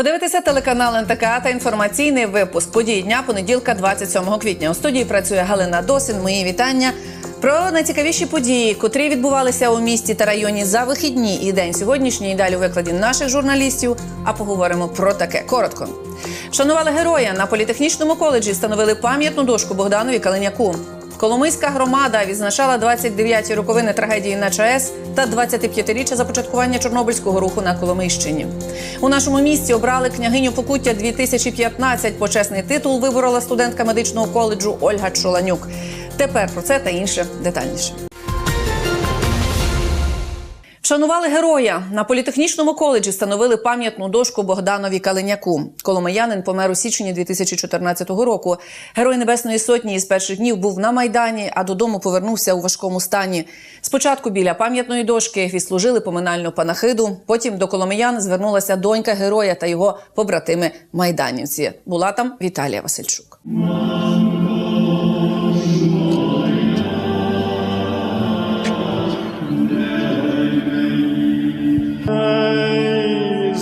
Ви дивитеся телеканал НТК та інформаційний випуск події дня понеділка, 27 квітня. У студії працює Галина Досин. Мої вітання. Про найцікавіші події, котрі відбувалися у місті та районі за вихідні і день сьогоднішній. Далі у викладі наших журналістів. А поговоримо про таке коротко. Вшанували героя на політехнічному коледжі. Встановили пам'ятну дошку Богданові Калиняку. Коломийська громада відзначала 29-ті роковини трагедії на ЧАЕС та 25-річчя започаткування Чорнобильського руху на Коломийщині. У нашому місті обрали княгиню Покуття 2015. Почесний титул виборола студентка медичного коледжу Ольга Чоланюк. Тепер про це та інше детальніше. Вшанували героя на політехнічному коледжі. Встановили пам'ятну дошку Богданові Калиняку. Коломиянин помер у січні 2014 року. Герой Небесної Сотні із перших днів був на майдані, а додому повернувся у важкому стані. Спочатку біля пам'ятної дошки відслужили поминальну панахиду. Потім до коломиян звернулася донька героя та його побратими майданівці. Була там Віталія Васильчук.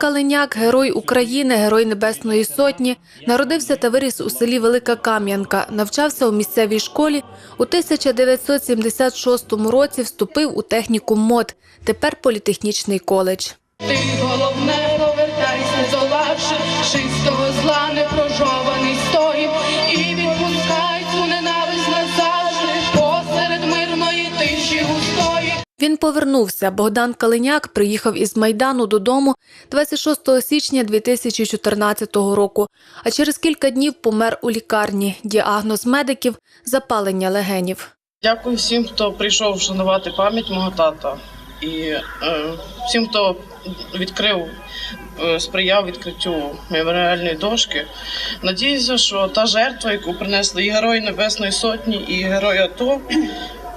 Калиняк, герой України, герой Небесної Сотні, народився та виріс у селі Велика Кам'янка. Навчався у місцевій школі. У 1976 році вступив у технікум МОД, тепер політехнічний коледж. Ти головне повертайся, не здолавши чистого Він повернувся. Богдан Калиняк приїхав із Майдану додому 26 січня 2014 року, а через кілька днів помер у лікарні. Діагноз медиків – запалення легенів. Дякую всім, хто прийшов вшанувати пам'ять мого тата. І е, всім, хто відкрив, е, сприяв відкриттю меморіальної дошки. Надіюся, що та жертва, яку принесли і Герої Небесної Сотні, і Герої АТО,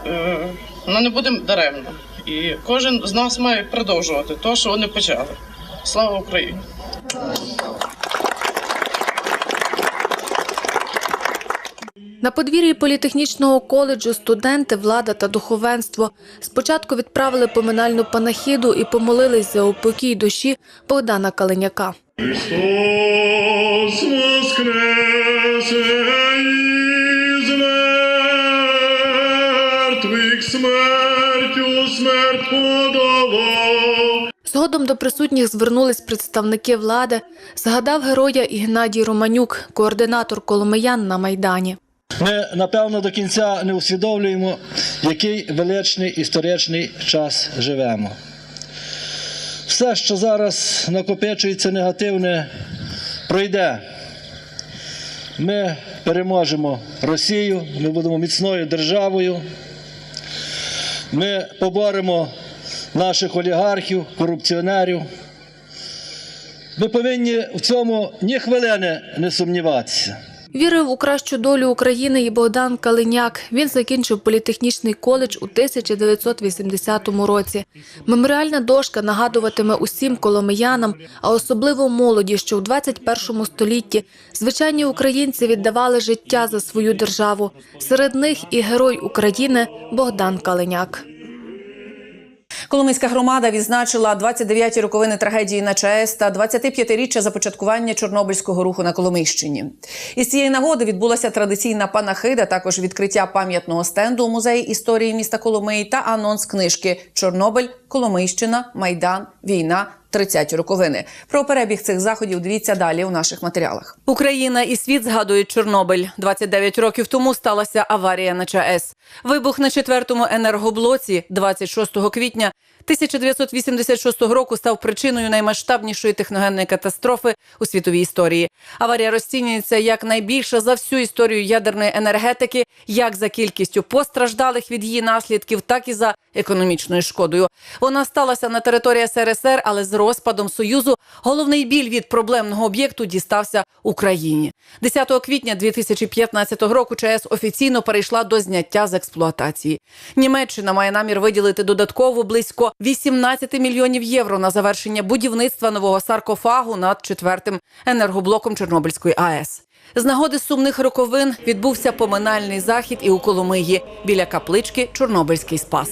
е, вона не буде даремна. І кожен з нас має продовжувати те, що вони почали. Слава Україні! На подвір'ї політехнічного коледжу студенти, влада та духовенство спочатку відправили поминальну панахіду і помолились за упокій душі Богдана Калиняка. Христос воскресе Згодом до присутніх звернулись представники влади. Згадав героя і Геннадій Романюк, координатор Коломиян на Майдані. Ми напевно до кінця не усвідомлюємо, який величний історичний час живемо. Все, що зараз накопичується негативне, пройде. Ми переможемо Росію, ми будемо міцною державою. Ми поборемо наших олігархів, корупціонерів. Ми повинні в цьому ні хвилини не сумніватися. Вірив у кращу долю України і Богдан Калиняк. Він закінчив політехнічний коледж у 1980 році. Меморіальна дошка нагадуватиме усім коломиянам, а особливо молоді, що у 21 столітті звичайні українці віддавали життя за свою державу. Серед них і герой України Богдан Калиняк. Коломийська громада відзначила 29-ті роковини трагедії на ЧАЕС та 25-річчя започаткування Чорнобильського руху на Коломийщині. Із цієї нагоди відбулася традиційна панахида, також відкриття пам'ятного стенду у музеї історії міста Коломиї та анонс книжки Чорнобиль, Коломийщина, Майдан, Війна. 30 роковини. Про перебіг цих заходів дивіться далі у наших матеріалах. Україна і світ згадують Чорнобиль. 29 років тому сталася аварія на ЧАЕС. Вибух на четвертому енергоблоці 26 квітня 1986 року став причиною наймасштабнішої техногенної катастрофи у світовій історії. Аварія розцінюється як найбільша за всю історію ядерної енергетики, як за кількістю постраждалих від її наслідків, так і за економічною шкодою. Вона сталася на території СРСР, але з розпадом Союзу головний біль від проблемного об'єкту дістався Україні. 10 квітня 2015 року ЧАЕС офіційно перейшла до зняття з експлуатації. Німеччина має намір виділити додатково близько 18 мільйонів євро на завершення будівництва нового саркофагу над четвертим енергоблоком Чорнобильської АЕС. З нагоди сумних роковин відбувся поминальний захід і у Коломиї біля каплички Чорнобильський спас.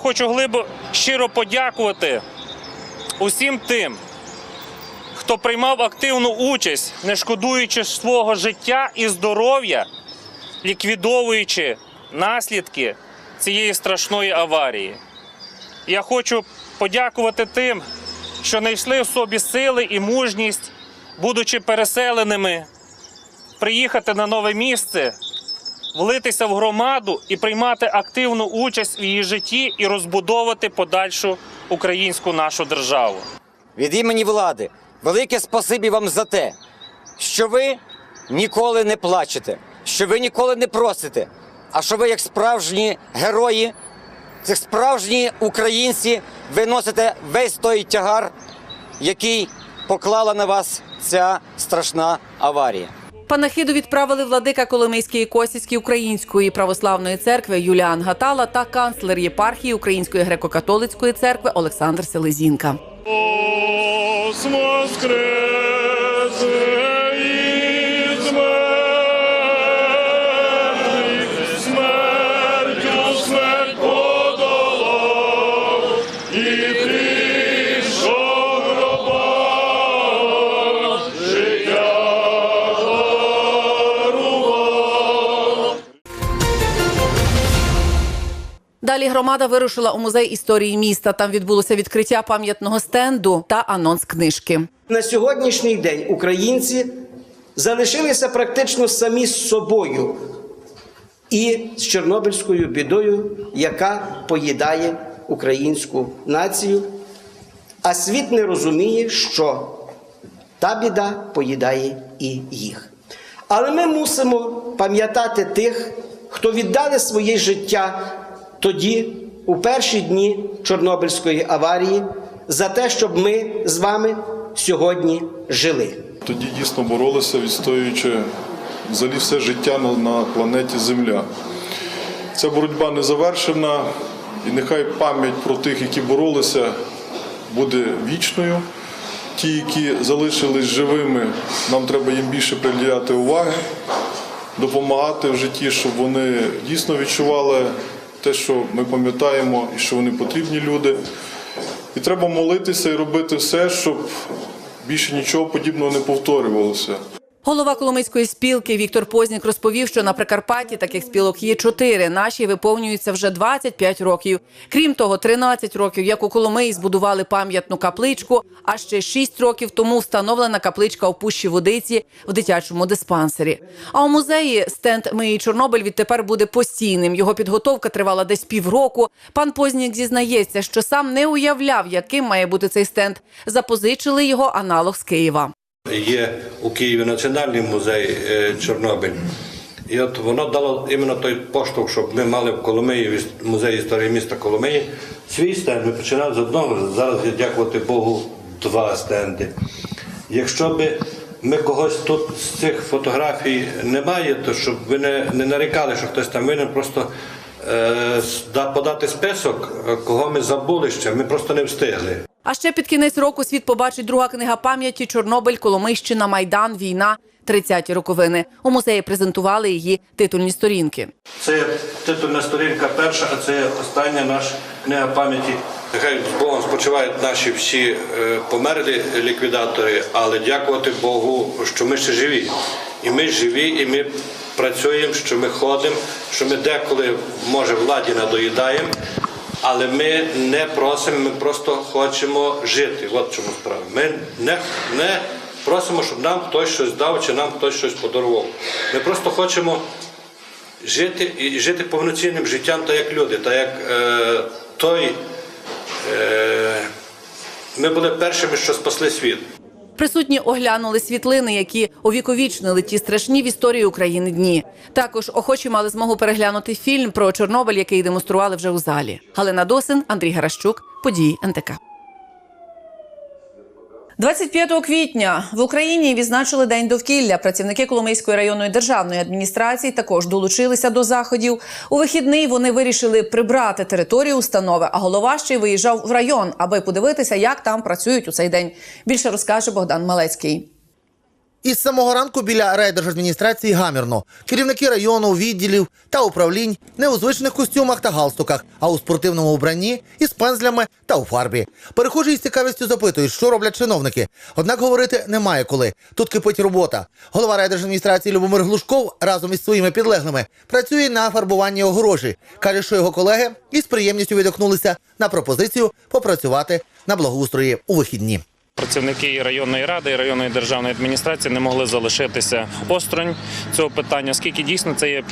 Хочу глибо щиро подякувати усім тим, хто приймав активну участь, не шкодуючи свого життя і здоров'я, ліквідовуючи наслідки цієї страшної аварії. Я хочу подякувати тим, що знайшли в собі сили і мужність, будучи переселеними, приїхати на нове місце влитися в громаду і приймати активну участь в її житті і розбудовувати подальшу українську нашу державу. від імені влади велике спасибі вам за те, що ви ніколи не плачете, що ви ніколи не просите, а що ви, як справжні герої, як справжні українці, виносите весь той тягар, який поклала на вас ця страшна аварія. Панахиду відправили владика Коломийської Косівської Української православної церкви Юліан Гатала та канцлер єпархії Української греко-католицької церкви Олександр Селезінка. Ос воскресе Далі громада вирушила у музей історії міста. Там відбулося відкриття пам'ятного стенду та анонс книжки. На сьогоднішній день українці залишилися практично самі з собою і з Чорнобильською бідою, яка поїдає українську націю. А світ не розуміє, що та біда поїдає і їх. Але ми мусимо пам'ятати тих, хто віддали своє життя тоді, у перші дні Чорнобильської аварії, за те, щоб ми з вами сьогодні жили. Тоді дійсно боролися, відстоюючи взагалі все життя на, планеті Земля. Ця боротьба не завершена, і нехай пам'ять про тих, які боролися, буде вічною. Ті, які залишились живими, нам треба їм більше приділяти уваги, допомагати в житті, щоб вони дійсно відчували те, що ми пам'ятаємо, і що вони потрібні люди. І треба молитися і робити все, щоб більше нічого подібного не повторювалося. Голова Коломийської спілки Віктор Познік розповів, що на Прикарпатті таких спілок є чотири. Наші виповнюються вже 25 років. Крім того, 13 років, як у Коломиї збудували пам'ятну капличку, а ще 6 років тому встановлена капличка у Пущі Водиці в дитячому диспансері. А у музеї стенд Ми і Чорнобиль відтепер буде постійним. Його підготовка тривала десь півроку. Пан Познік зізнається, що сам не уявляв, яким має бути цей стенд. Запозичили його аналог з Києва. Є у Києві Національний музей е, Чорнобиль. І от воно дало іменно той поштовх, щоб ми мали в Коломиї, в музеї історії міста Коломиї, свій стенд. Ми починали з одного, зараз є, дякувати Богу, два стенди. Якщо би ми когось тут з цих фотографій немає, то щоб ви не, не нарікали, що хтось там винен, просто е, подати список, е, кого ми забули ще, ми просто не встигли. А ще під кінець року світ побачить друга книга пам'яті Чорнобиль, Коломийщина, Майдан, війна. 30-ті роковини. У музеї презентували її титульні сторінки. Це титульна сторінка перша, а це остання наша книга пам'яті. Нехай з Богом спочивають наші всі е, померлі ліквідатори, але дякувати Богу, що ми ще живі. І ми живі, і ми працюємо, що ми ходимо, що ми деколи, може, владі надоїдаємо, але ми не просимо, ми просто хочемо жити. От чому справа. Ми не, не просимо, щоб нам хтось щось дав чи нам хтось щось подарував. Ми просто хочемо жити і жити повноцінним життям, так як люди, так як е, той. Е, ми були першими, що спасли світ. Присутні оглянули світлини, які увіковічнили ті страшні в історії України дні. Також охочі мали змогу переглянути фільм про Чорнобиль, який демонстрували вже у залі. Галина Досин, Андрій Гаращук, події НТК. 25 квітня в Україні відзначили день довкілля. Працівники Коломийської районної державної адміністрації також долучилися до заходів. У вихідний вони вирішили прибрати територію установи, а голова ще й виїжджав в район, аби подивитися, як там працюють у цей день. Більше розкаже Богдан Малецький. Із самого ранку біля райдержадміністрації гамірно. Керівники району, відділів та управлінь не у звичних костюмах та галстуках, а у спортивному вбранні із пензлями та у фарбі. Перехожі із цікавістю запитують, що роблять чиновники. Однак говорити немає коли. Тут кипить робота. Голова райдержадміністрації Любомир Глушков разом із своїми підлеглими працює на фарбуванні огорожі. Каже, що його колеги із приємністю відгукнулися на пропозицію попрацювати на благоустрої у вихідні. Працівники районної ради і районної державної адміністрації не могли залишитися осторонь цього питання, оскільки дійсно це є.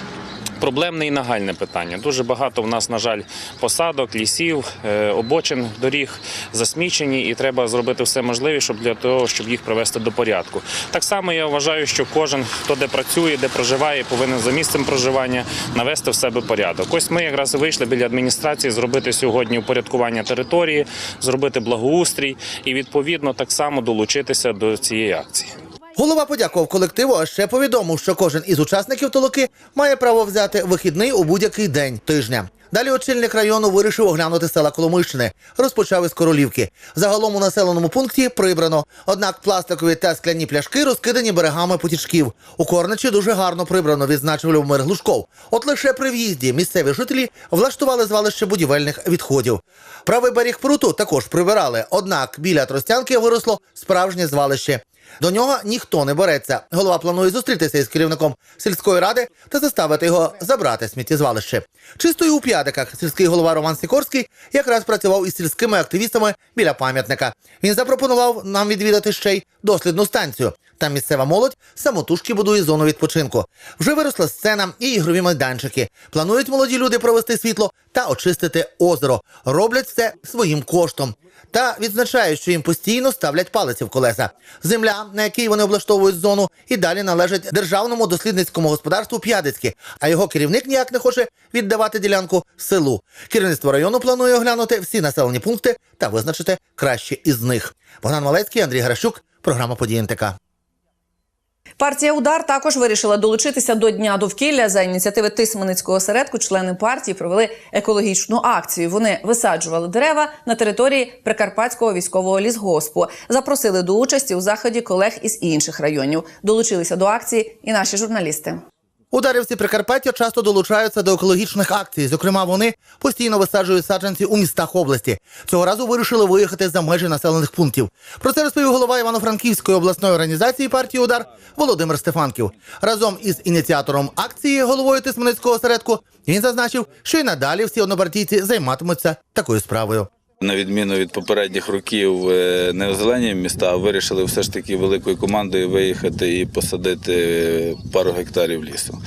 Проблемне і нагальне питання. Дуже багато в нас, на жаль, посадок, лісів, е, обочин доріг засмічені, і треба зробити все можливе, щоб для того, щоб їх привести до порядку. Так само я вважаю, що кожен, хто де працює, де проживає, повинен за місцем проживання навести в себе порядок. Ось ми якраз вийшли біля адміністрації зробити сьогодні упорядкування території, зробити благоустрій і відповідно так само долучитися до цієї акції. Голова подякував колективу, а ще повідомив, що кожен із учасників толоки має право взяти вихідний у будь-який день тижня. Далі очільник району вирішив оглянути села Коломийщини. Розпочав із Королівки. Загалом у населеному пункті прибрано. Однак пластикові та скляні пляшки розкидані берегами потічків. У Корничі дуже гарно прибрано, відзначив Любомир Глушков. От лише при в'їзді місцеві жителі влаштували звалище будівельних відходів. Правий берег пруту також прибирали. Однак біля Тростянки виросло справжнє звалище. До нього ніхто не береться. Голова планує зустрітися із керівником сільської ради та заставити його забрати сміттєзвалище. Чистою у п'ятиках сільський голова Роман Сікорський якраз працював із сільськими активістами біля пам'ятника. Він запропонував нам відвідати ще й дослідну станцію. Там місцева молодь самотужки будує зону відпочинку. Вже виросла сцена і ігрові майданчики. Планують молоді люди провести світло та очистити озеро. Роблять все своїм коштом. Та відзначають, що їм постійно ставлять палиці в колеса. Земля, на якій вони облаштовують зону, і далі належить державному дослідницькому господарству П'ядицьке, а його керівник ніяк не хоче віддавати ділянку селу. Керівництво району планує оглянути всі населені пункти та визначити кращі із них. Богдан Малецький, Андрій Гращук, програма «Події НТК». Партія Удар також вирішила долучитися до дня довкілля за ініціативи Тисменицького осередку. Члени партії провели екологічну акцію. Вони висаджували дерева на території Прикарпатського військового лісгоспу. Запросили до участі у заході колег із інших районів. Долучилися до акції і наші журналісти. Ударівці Прикарпаття часто долучаються до екологічних акцій. Зокрема, вони постійно висаджують саджанці у містах області. Цього разу вирішили виїхати за межі населених пунктів. Про це розповів голова Івано-Франківської обласної організації партії Удар Володимир Стефанків. Разом із ініціатором акції, головою Тисменицького осередку, він зазначив, що й надалі всі однопартійці займатимуться такою справою. На відміну від попередніх років, е, не озеленюємо міста, а вирішили все ж таки великою командою виїхати і посадити пару гектарів лісу.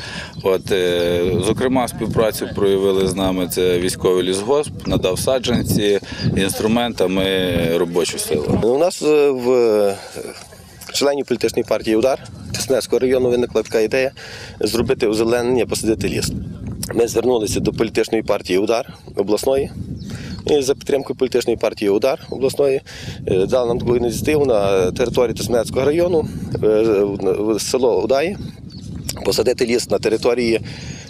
От, е, зокрема, співпрацю проявили з нами це військовий лісгосп, надав саджанці, інструментами робочу силу. У нас е, в членів політичної партії Удар Тиснецького району виникла така ідея зробити озеленення, посадити ліс. Ми звернулися до політичної партії Удар обласної. І за підтримкою політичної партії Удар обласної е, дали нам таку ініціативу на території Тиснецького району, е, в село Удаї, посадити ліс на території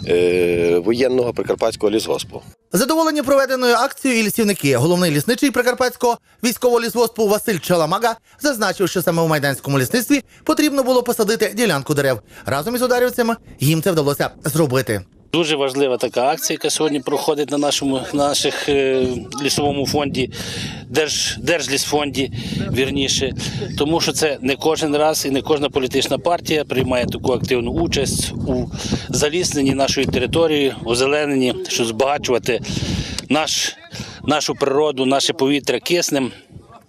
е, воєнного Прикарпатського лісгоспу. Задоволені проведеною акцією і лісівники. Головний лісничий Прикарпатського військового лісгоспу Василь Чаламага зазначив, що саме у майданському лісництві потрібно було посадити ділянку дерев. Разом із ударівцями їм це вдалося зробити. Дуже важлива така акція, яка сьогодні проходить на нашому наших е, лісовому фонді, Держ, Держлісфонді, вірніше, тому що це не кожен раз і не кожна політична партія приймає таку активну участь у залісненні нашої території, озелененні, щоб збагачувати наш, нашу природу, наше повітря киснем.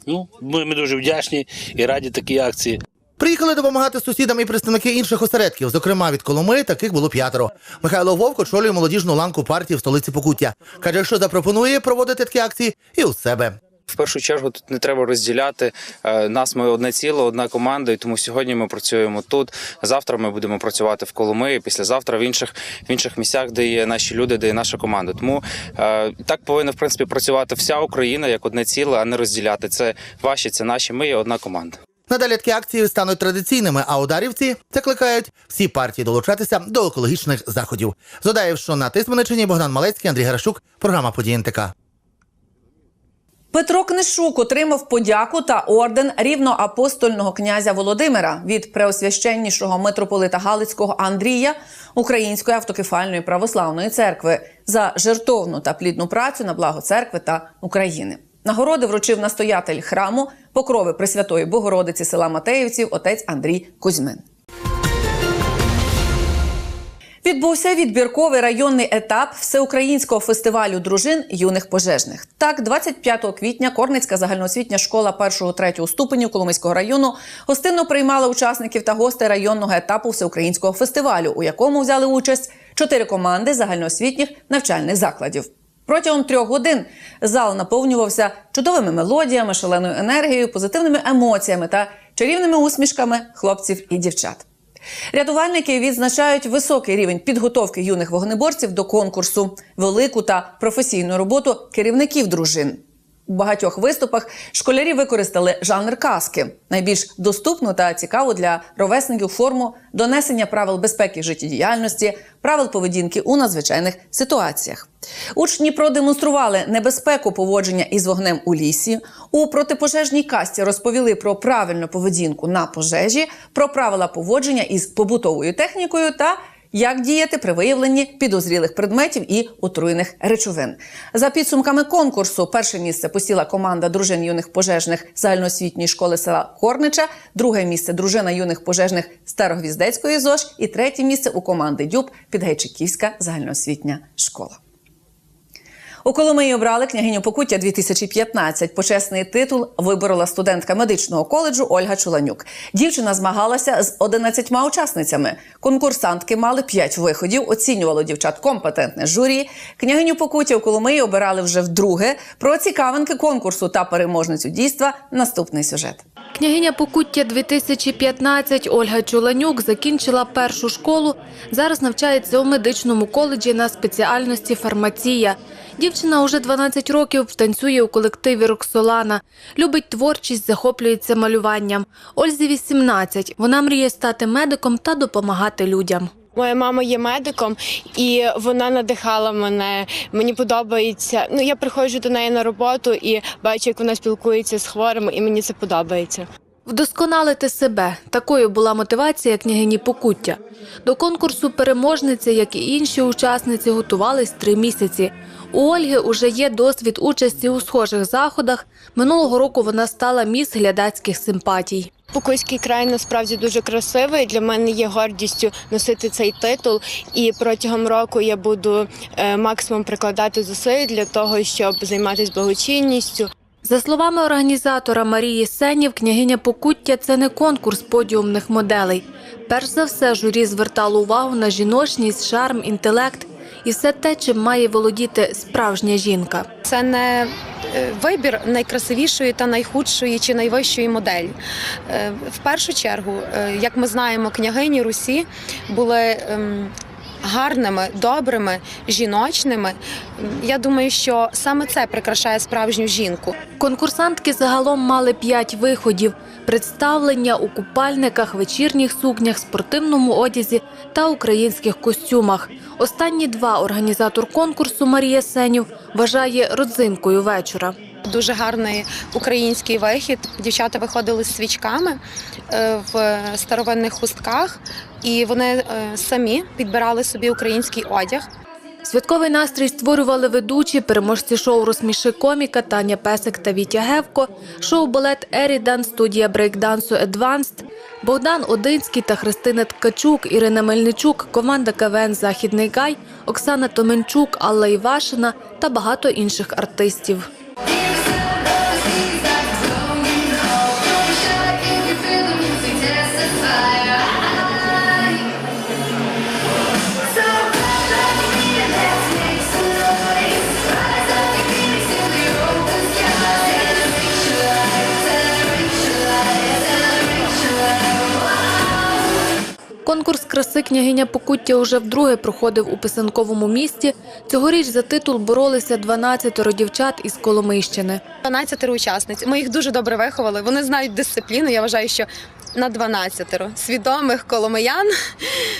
Ну, ми, ми дуже вдячні і раді такій акції. Приїхали допомагати сусідам і представники інших осередків. Зокрема, від Коломи таких було п'ятеро. Михайло Вовк очолює молодіжну ланку партії в столиці Покуття. Каже, що запропонує проводити такі акції і у себе. В першу чергу тут не треба розділяти Е, нас. Ми одне ціло, одна команда, і тому сьогодні ми працюємо тут. Завтра ми будемо працювати в Коломиї, післязавтра в інших в інших місцях, де є наші люди, де є наша команда. Тому е, так повинна в принципі працювати вся Україна як одне ціле, а не розділяти. Це ваші, це наші. Ми є одна команда. Надалі такі акції стануть традиційними, а ударівці закликають всі партії долучатися до екологічних заходів. Згадаєв, що на Тисменичині Богдан Малецький, Андрій Геращук, програма «Події НТК». Петро Книшук отримав подяку та орден рівноапостольного князя Володимира від преосвященнішого митрополита Галицького Андрія Української автокефальної православної церкви за жертовну та плідну працю на благо церкви та України. Нагороди вручив настоятель храму покрови Пресвятої Богородиці села Матеївців отець Андрій Кузьмин. Відбувся відбірковий районний етап всеукраїнського фестивалю дружин юних пожежних. Так, 25 квітня Корницька загальноосвітня школа 1-3 ступенів Коломийського району гостинно приймала учасників та гостей районного етапу всеукраїнського фестивалю, у якому взяли участь чотири команди загальноосвітніх навчальних закладів. Протягом трьох годин зал наповнювався чудовими мелодіями, шаленою енергією, позитивними емоціями та чарівними усмішками хлопців і дівчат. Рятувальники відзначають високий рівень підготовки юних вогнеборців до конкурсу, велику та професійну роботу керівників дружин. У багатьох виступах школярі використали жанр казки, найбільш доступну та цікаву для ровесників форму донесення правил безпеки життєдіяльності, правил поведінки у надзвичайних ситуаціях. Учні продемонстрували небезпеку поводження із вогнем у лісі. У протипожежній касті розповіли про правильну поведінку на пожежі, про правила поводження із побутовою технікою та як діяти при виявленні підозрілих предметів і отруєних речовин. За підсумками конкурсу, перше місце посіла команда дружин юних пожежних загальноосвітньої школи села Корнича, друге місце дружина юних пожежних Старогвіздецької ЗОЖ і третє місце у команди Дюб Підгайчиківська загальноосвітня школа. У Коломиї обрали княгиню Покуття 2015. Почесний титул виборола студентка медичного коледжу Ольга Чуланюк. Дівчина змагалася з 11 учасницями. Конкурсантки мали 5 виходів. Оцінювало дівчат компетентне журі. Княгиню Покуття у Коломиї обирали вже вдруге. Про цікавинки конкурсу та переможницю дійства. Наступний сюжет. Княгиня Покуття 2015 Ольга Чуланюк закінчила першу школу. Зараз навчається у медичному коледжі на спеціальності фармація. Дівчина уже 12 років танцює у колективі Роксолана. Любить творчість, захоплюється малюванням. Ользі 18. Вона мріє стати медиком та допомагати людям. Моя мама є медиком, і вона надихала мене. Мені подобається. Ну я приходжу до неї на роботу і бачу, як вона спілкується з хворими, і мені це подобається. Вдосконалити себе такою була мотивація княгині Покуття. До конкурсу переможниці, як і інші учасниці, готувались три місяці. У Ольги уже є досвід участі у схожих заходах. Минулого року вона стала міс глядацьких симпатій. Покуйський край насправді дуже красивий. Для мене є гордістю носити цей титул. І протягом року я буду е, максимум прикладати зусиль для того, щоб займатися благочинністю. За словами організатора Марії Сенів, княгиня Покуття це не конкурс подіумних моделей. Перш за все, журі звертало увагу на жіночність, шарм, інтелект і все те, чим має володіти справжня жінка. Це не е, вибір найкрасивішої та найхудшої чи найвищої моделі. Е, В першу чергу, е, як ми знаємо, княгині Русі були ем, гарними, добрими, жіночними. Я думаю, що саме це прикрашає справжню жінку. Конкурсантки загалом мали п'ять виходів: представлення у купальниках, вечірніх сукнях, спортивному одязі та українських костюмах. Останні два організатор конкурсу Марія Сенів вважає родзинкою вечора. Дуже гарний український вихід. Дівчата виходили з свічками е, в старовинних хустках, і вони е, самі підбирали собі український одяг. Святковий настрій створювали ведучі, переможці шоу «Розсміши коміка» Таня Песик та Вітя Гевко, шоу «Балет Ерідан», студія брейкдансу «Едванст», Богдан Одинський та Христина Ткачук, Ірина Мельничук, команда КВН «Західний Гай», Оксана Томенчук, Алла Івашина та багато інших артистів. Конкурс краси княгиня Покуття уже вдруге проходив у писанковому місті. Цьогоріч за титул боролися 12 дівчат із Коломийщини. 12 учасниць. Ми їх дуже добре виховали. Вони знають дисципліну. Я вважаю, що на 12 свідомих коломиян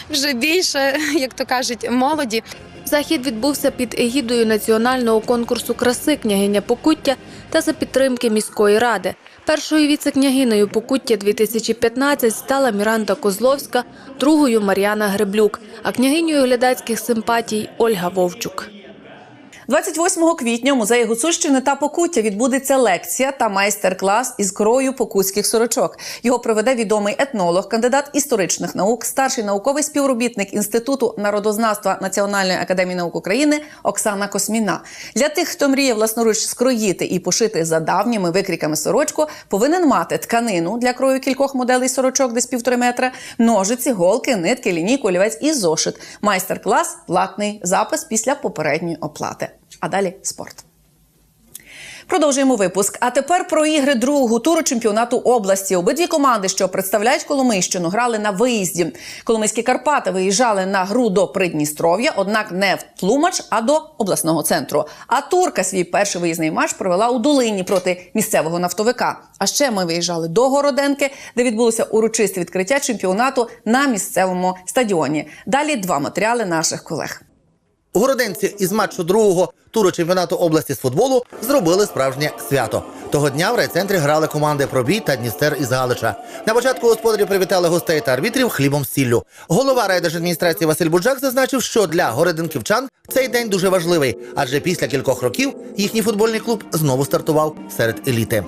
вже більше, як то кажуть, молоді. Захід відбувся під егідою національного конкурсу краси княгиня Покуття та за підтримки міської ради. Першою віце-княгиною Покуття 2015 стала Міранда Козловська, другою Мар'яна Греблюк, а княгинею глядацьких симпатій Ольга Вовчук. 28 квітня у музеї Гуцульщини та Покуття відбудеться лекція та майстер-клас із крою покутських сорочок. Його проведе відомий етнолог, кандидат історичних наук, старший науковий співробітник Інституту народознавства Національної академії наук України Оксана Косміна. Для тих, хто мріє власноруч скроїти і пошити за давніми викріками сорочку, повинен мати тканину для крою кількох моделей сорочок десь півтори метра, ножиці, голки, нитки, лінійку, олівець і зошит. Майстер-клас платний запис після попередньої оплати. А далі спорт. Продовжуємо випуск. А тепер про ігри другого туру чемпіонату області. Обидві команди, що представляють Коломийщину, грали на виїзді. Коломийські Карпати виїжджали на гру до Придністров'я, однак не в Тлумач, а до обласного центру. А Турка свій перший виїзний матч провела у Долині проти місцевого нафтовика. А ще ми виїжджали до Городенки, де відбулося урочисте відкриття чемпіонату на місцевому стадіоні. Далі два матеріали наших колег. Городенці із матчу другого туру чемпіонату області з футболу зробили справжнє свято. Того дня в райцентрі грали команди Пробій та Дністер із Галича. На початку господарі привітали гостей та арбітрів хлібом сіллю. Голова райдержадміністрації Василь Буджак зазначив, що для городенківчан цей день дуже важливий, адже після кількох років їхній футбольний клуб знову стартував серед еліти.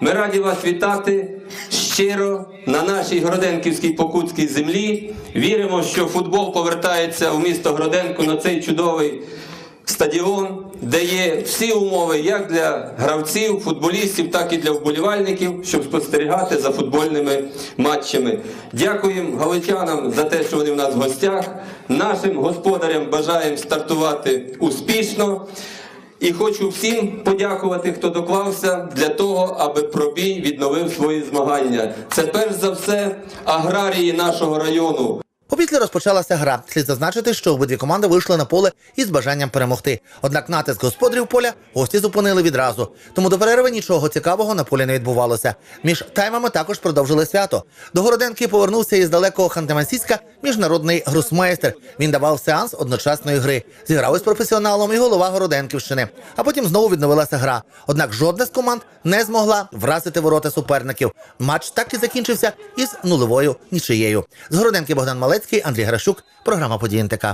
Ми раді вас вітати щиро на нашій Гроденківській покутській землі. Віримо, що футбол повертається в місто Гроденку на цей чудовий стадіон, де є всі умови як для гравців, футболістів, так і для вболівальників, щоб спостерігати за футбольними матчами. Дякуємо галичанам за те, що вони в нас в гостях. Нашим господарям бажаємо стартувати успішно. І хочу всім подякувати, хто доклався для того, аби пробій відновив свої змагання. Це перш за все аграрії нашого району. Опісля розпочалася гра. Слід зазначити, що обидві команди вийшли на поле із бажанням перемогти. Однак натиск господарів поля гості зупинили відразу. Тому до перерви нічого цікавого на полі не відбувалося. Між таймами також продовжили свято. До Городенки повернувся із далекого Ханты-Мансійська міжнародний гросмейстер. Він давав сеанс одночасної гри. Зіграв із професіоналом і голова Городенківщини. А потім знову відновилася гра. Однак жодна з команд не змогла вразити ворота суперників. Матч так і закінчився із нулевою нічиєю. З Городенки Богдан Малецький, Андрій Гращук. Програма «Події НТК».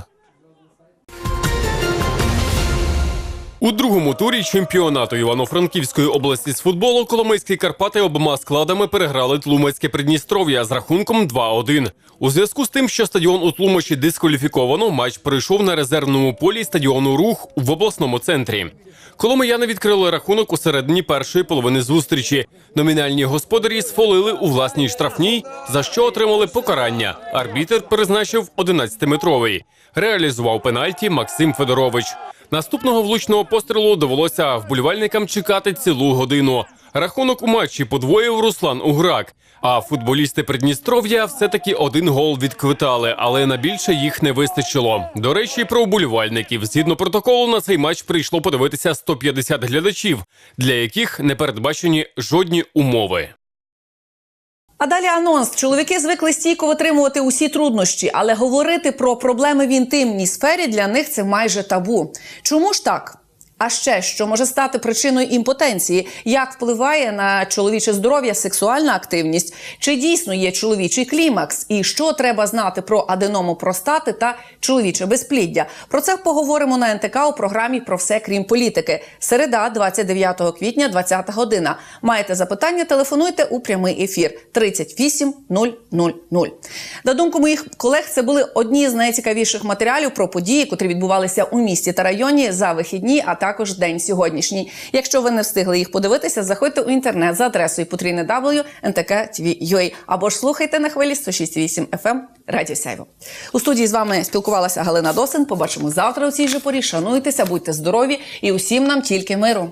У другому турі чемпіонату Івано-Франківської області з футболу Коломийські Карпати обома складами переграли Тлумацьке Придністров'я з рахунком 2-1. У зв'язку з тим, що стадіон у Тлумачі дискваліфіковано, матч пройшов на резервному полі стадіону Рух в обласному центрі. Коломияни відкрили рахунок у середині першої половини зустрічі. Номінальні господарі сфолили у власній штрафній, за що отримали покарання. Арбітер призначив 11-метровий. Реалізував пенальті Максим Федорович. Наступного влучного пострілу довелося вболівальникам чекати цілу годину. Рахунок у матчі подвоїв Руслан Уграк. А футболісти Придністров'я все-таки один гол відквитали, але на більше їх не вистачило. До речі, про вболівальників згідно протоколу на цей матч прийшло подивитися 150 глядачів, для яких не передбачені жодні умови. А далі анонс. Чоловіки звикли стійко витримувати усі труднощі, але говорити про проблеми в інтимній сфері для них це майже табу. Чому ж так? А ще що може стати причиною імпотенції? Як впливає на чоловіче здоров'я сексуальна активність? Чи дійсно є чоловічий клімакс? І що треба знати про аденому простати та чоловіче безпліддя? Про це поговоримо на НТК у програмі про все крім політики. Середа, 29 квітня, 20 година. Маєте запитання? Телефонуйте у прямий ефір 38 000. На думку моїх колег, це були одні з найцікавіших матеріалів про події, котрі відбувалися у місті та районі за вихідні, а також день сьогоднішній. Якщо ви не встигли їх подивитися, заходьте у інтернет за адресою потрійне ntk.tv.ua або ж слухайте на хвилі 106.8 FM Радіо Сяйво. У студії з вами спілкувалася Галина Досин. Побачимо завтра у цій же порі. Шануйтеся, будьте здорові і усім нам тільки миру.